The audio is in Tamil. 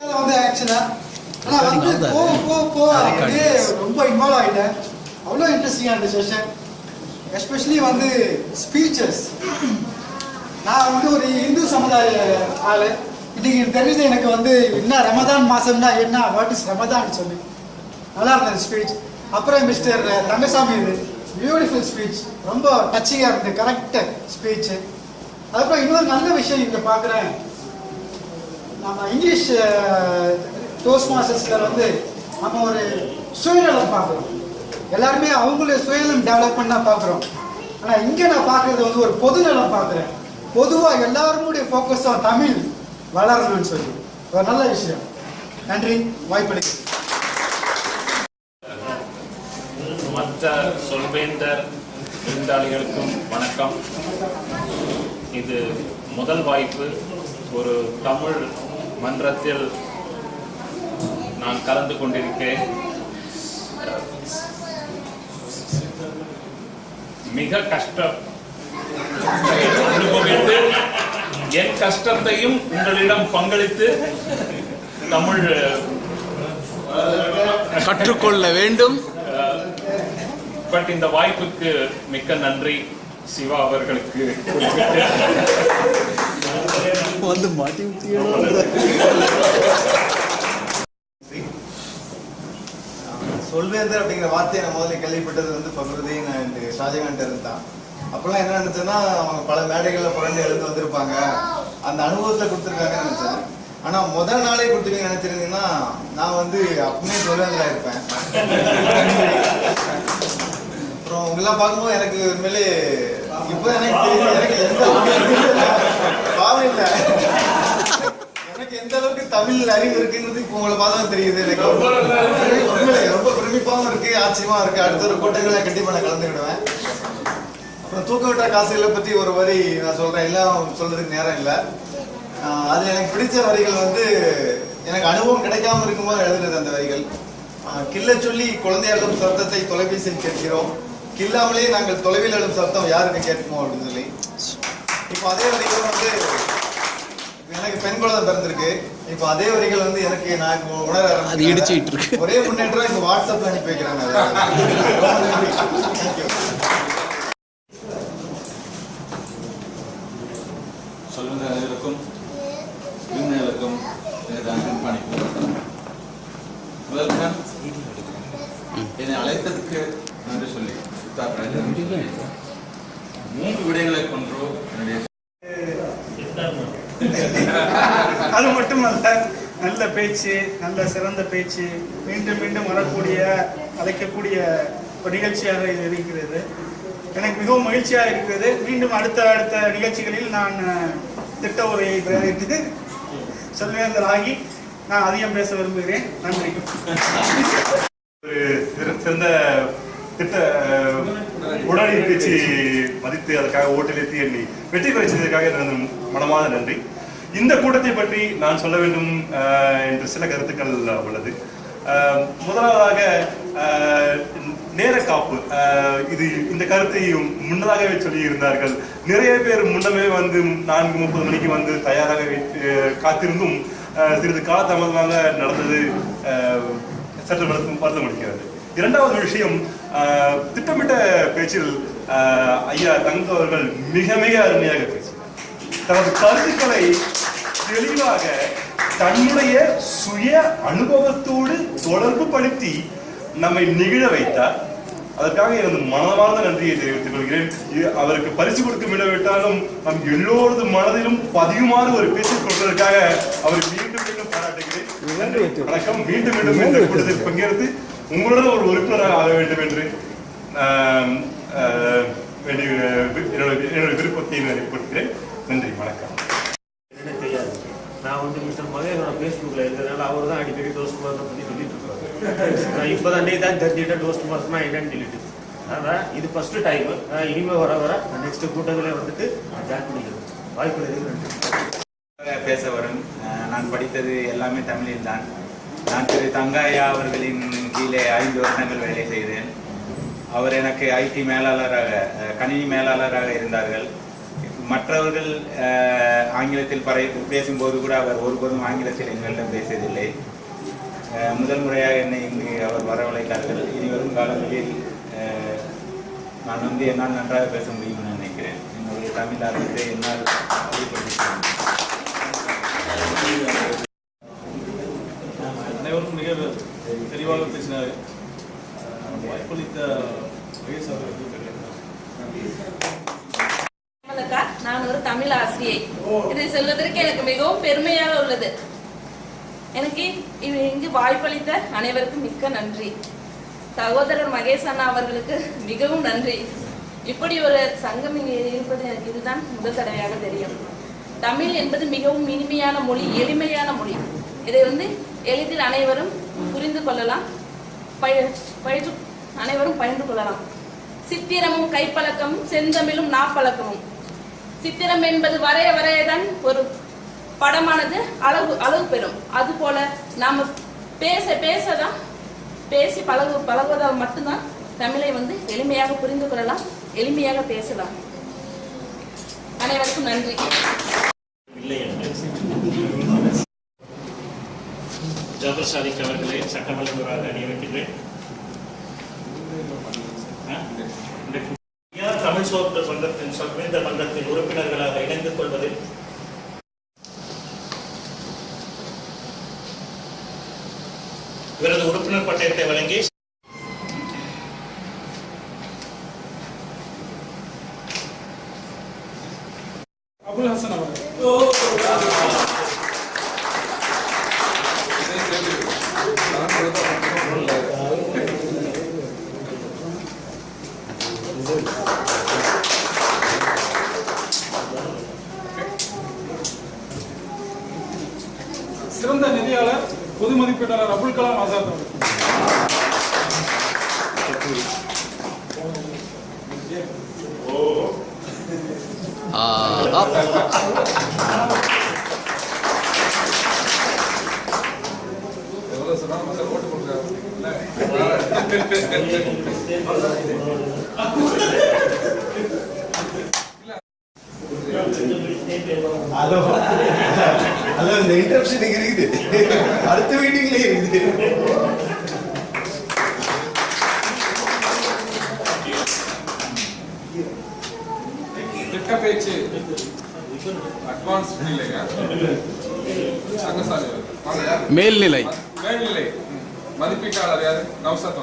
வந்து ஆக்சுவலா ஆனா வந்து போ போ போ அப்படியே ரொம்ப இன்வால்வ் ஆயிட்டேன். அவ்வளோ இன்ட்ரெஸ்டிங்காக இருந்த செஷன் எஸ்பெஷலி வந்து ஸ்பீச்சஸ் நான் வந்து ஒரு இந்து சமுதாய ஆளு. இன்னைக்கு தெரிஞ்சது எனக்கு வந்து என்ன ரமதான் மாசம்னா என்ன வாட் இஸ் ரமதான் சொல்லி. நல்லா இருந்தது ஸ்பீச் அப்புறம் மிஸ்டர் ரங்கசாமி இது. பியூட்டிஃபுல் ஸ்பீச் ரொம்ப டச்சிங்காக இருந்தது. கரெக்ட் ஸ்பீச் அதுக்கப்புறம் இன்னொரு நல்ல விஷயம் இங்கே பார்க்குறேன் நம்ம இங்கிலீஷ் டோஸ்ட் மாஸ்டர்ஸில் வந்து நம்ம ஒரு சுயநலம் பார்க்குறோம். எல்லாருமே அவங்களுடைய சுயநலம் டெவலப் பண்ணால் பார்க்குறோம். ஆனால் இங்கே நான் பார்க்குறது வந்து ஒரு பொதுநலம் பார்க்குறேன். பொதுவாக எல்லாருமுடைய ஃபோக்கஸாக தமிழ் வளரணும்னு சொல்லி. ஒரு நல்ல விஷயம். நன்றி. வாய்ப்பளிக்கு மற்ற சொல்வேந்தர் விருந்தாளிகளுக்கும் வணக்கம். இது முதல் வாய்ப்பு. ஒரு தமிழ் மன்றத்தில் நான் கலந்து கொண்டிருக்கேன் மிக கஷ்டம் அனுபவித்து என் கஷ்டத்தையும் உங்களிடம் பங்களித்து தமிழ் கற்றுக்கொள்ள வேண்டும். பட் இந்த வாய்ப்புக்கு மிக்க நன்றி சிவா அவர்களுக்கு. குறிப்பிட்டு வந்து மாட்டி சொல்வேந்தர் அப்படிங்கிற வார்த்தையை நான் முதல்ல கேள்விப்பட்டது வந்து ஃபக்ருதீன் அண்ட் ஷாஜகான் இருந்து தான் அப்பெல்லாம் என்ன நினைச்சேன்னா அவங்க பல மேடைகளில் புரண்டு எழுந்து வந்திருப்பாங்க. அந்த அனுபவத்தை கொடுத்துருக்காங்கன்னு நினைச்சேன். ஆனா முதல் நாளே கொடுத்துருக்கீங்க நினைச்சிருந்தீங்கன்னா நான் வந்து அப்பவுமே சொல்வேந்தரா இருப்பேன். அப்புறம் உங்களெல்லாம் பார்க்கும்போது எனக்கு உண்மையிலே இப்போ எனக்கு தெரியுது எனக்கு எந்த பாவம் இல்லை. எனக்கு எந்த அளவுக்கு தமிழ் அறிவு இருக்குங்கிறது இப்போ உங்களை பார்த்தா தெரியுது. எனக்கு உண்மையிலே ரொம்ப பிரமிப்பாகவும் இருக்கு ஆச்சரியமா இருக்கு. அடுத்த ஒரு கூட்டங்களை கண்டிப்பா நான் கலந்துக்கிடுவேன். அப்புறம் தூக்க விட்ட காசுகளை பத்தி ஒரு வரி நான் சொல்றேன். எல்லாம் சொல்றதுக்கு நேரம் இல்லை. ஆஹ் எனக்கு பிடிச்ச வரிகள் வந்து எனக்கு அனுபவம் கிடைக்காம இருக்கும்போது எழுதுனது அந்த வரிகள். ஆஹ் கில்ல சொல்லி குழந்தையாளும் சத்தத்தை தொலைபேசியில் கேட்கிறோம். கில்லாமலே நாங்கள் தொலைவில் எழும் சத்தம் யாருக்கு கேட்குமோ அப்படின்னு சொல்லி. இப்போ அதே வரிகள் வந்து எனக்கு பெண் குழந்தை பிறந்திருக்கு. இப்போ அதே வரிகள் வந்து எனக்கு நான் இப்போ உணர. அது இடிச்சிட்டு இருக்கு. ஒரே முன்னேற்றம் இப்போ வாட்ஸ்அப்ல அனுப்பி வைக்கிறாங்க தேங்க்யூ சொல்லுங்களுக்கும் விருந்தினர்களுக்கும் எனது அன்பின் என்னை அழைத்ததுக்கு நன்றி சொல்லி மூன்று விடயங்களை கொன்றோ என்னுடைய அது மட்டுமல்ல நல்ல பேச்சு நல்ல சிறந்த பேச்சு மீண்டும் மீண்டும் வரக்கூடிய அழைக்கக்கூடிய ஒரு நிகழ்ச்சியாக இது இருக்கிறது. எனக்கு மிகவும் மகிழ்ச்சியாக இருக்கிறது. மீண்டும் அடுத்த அடுத்த நிகழ்ச்சிகளில் நான் திட்ட உரையை பிரயாணித்து சொல்வேந்தர் ஆகி நான் அதிகம் பேச விரும்புகிறேன். நன்றி. ஒரு சிற- சிறந்த திட்ட அஹ், பேச்சு மதித்து அதற்காக ஓட்டெழுத்தி எண்ணி வெற்றி பெற செய்ததற்காக எனது நன்றி. இந்த கூட்டத்தை பற்றி நான் சொல்ல வேண்டும் என்று சில கருத்துக்கள் உள்ளது. முதலாவதாக நேர காப்பு. அஹ், இது இந்த கருத்தை முன்னதாகவே சொல்லி இருந்தார்கள் நிறைய பேர் முன்னமே வந்து நான்கு முப்பது மணிக்கு வந்து தயாராக காத்திருந்தும் அஹ், சிறிது காலதாமதமாக நடந்தது சற்று வருத்தம் வருத்தம் அளிக்கிறது இரண்டாவது விஷயம் திட்டமிட்ட பேச்சில் ஐயா தங்க அவர்கள் மிக மிக அருமையாக பேசினார். தனது கருத்துக்களை தெளிவாக தன்னுடைய சுய அனுபவத்தோடு தொடர்பு படுத்தி நம்மை நிகழ வைத்தார். அதற்காக எனது மனமார்ந்த நன்றியை தெரிவித்துக் கொள்கிறேன். அவருக்கு பரிசு கொடுக்க விடாவிட்டாலும் நம் எல்லோரது மனதிலும் பதியுமாறு ஒரு பேச்சு கொண்டதற்காக அவருக்கு மீண்டும் மீண்டும் பாராட்டுகிறேன். வணக்கம். மீண்டும் மீண்டும் இந்த கூட்டத்தில் பங்கேற்று உங்களுடன் ஒரு உறுப்பினராக ஆக வேண்டும் என்று என்னோட விருப்பத்தை நான் வெளிப்படுத்துகிறேன் நன்றி. வணக்கம். என்னன்னு தெரியாது. நான் வந்து மிஸ்டர் மகேனோட ஃபேஸ்புக்கில் இருக்கிறதுனால அவர் தான் அடிக்கடி மாஸ்டர் பற்றி சொல்லிட்டு நான் இப்போ தான் தான் தெரிஞ்சுக்கிட்டேன் டோஸ்ட் மாஸ்டர்னா என்னன்னு சொல்லிட்டு. அதான் இது ஃபர்ஸ்ட் டைம் இனிமேல் வர வர நெக்ஸ்ட் கூட்டங்களே வந்துட்டு நான் ஜாயின் பண்ணிக்கிறேன். வாய்ப்பு இருக்கு? பேச வரும். நான் படித்தது எல்லாமே தமிழில் தான். நான் திரு தங்காயா அவர்களின் கீழே ஐந்து வருடங்கள் வேலை செய்தேன். அவர் எனக்கு ஐடி மேலாளராக கணினி மேலாளராக இருந்தார்கள். மற்றவர்கள் ஆங்கிலத்தில் பறை பேசும்போது கூட அவர் ஒருபோதும் ஆங்கிலத்தில் எங்களிடம் பேசியதில்லை. முதல் முறையாக என்னை இங்கு அவர் வரவழைத்தார்கள். இனி வரும் காலங்களில் நான் வந்து என்னால் நன்றாக பேச முடியும்னு நினைக்கிறேன். என்னுடைய தமிழ் ஆர்வத்தை என்னால் அனைவருக்கும் மிக தெளிவாக பேசினார். வாய்ப்பளித்த வயசு அவர்களுக்கு அக்கா, நான் ஒரு தமிழ் ஆசிரியை. இதை சொல்வதற்கு எனக்கு மிகவும் பெருமையாக உள்ளது. எனக்கு இது இங்கு வாய்ப்பளித்த அனைவருக்கும் மிக்க நன்றி. சகோதரர் மகேஷ் அண்ணா அவர்களுக்கு மிகவும் நன்றி. இப்படி ஒரு சங்கம் இங்கே இருப்பது எனக்கு இதுதான் முதல் தடவையாக தெரியும். தமிழ் என்பது மிகவும் இனிமையான மொழி எளிமையான மொழி. இதை வந்து எளிதில் அனைவரும் புரிந்து கொள்ளலாம். பய பயிற்று அனைவரும் பயின்று கொள்ளலாம். சித்திரமும் கைப்பழக்கமும் செந்தமிழும் நாப்பழக்கமும். சித்திரம் என்பது வரைய வரையதான் ஒரு படமானது அளவு அளவு பெறும். அதுபோல நாம பேச பேசதான் பேசி பழகு பழகுவதால் மட்டும்தான் தமிழை வந்து எளிமையாக புரிந்து கொள்ளலாம் எளிமையாக பேசலாம். அனைவருக்கும் நன்றி. இல்லை சாதிக் அவர்களை சட்டமன்றவராக நியமிக்கின்றேன் ஆ? தமிழ் சோப்பு மன்றத்தின் சர்வேந்த மன்றத்தின் உறுப்பினர்களாக இணைந்து கொள்வதில் இவரது உறுப்பினர் பட்டயத்தை வழங்கி அபுல் ஹசன் அவர்கள். சிறந்த நிதியாளர் பொது மதிப்பீட்டாளர் அப்துல் கலாம் ஆசாத் அவர்கள். ஹலோ. ஹலோ இந்த இன்டரப்ஷன் இருக்குது. அடுத்த மீட்டிங்ல இருக்குது. திட்ட பேச்சு. அட்வான்ஸ் யார்? மேல்நிலை. மேல்நிலை. மதிப்பீட்டாளர் யாரு? நவசத்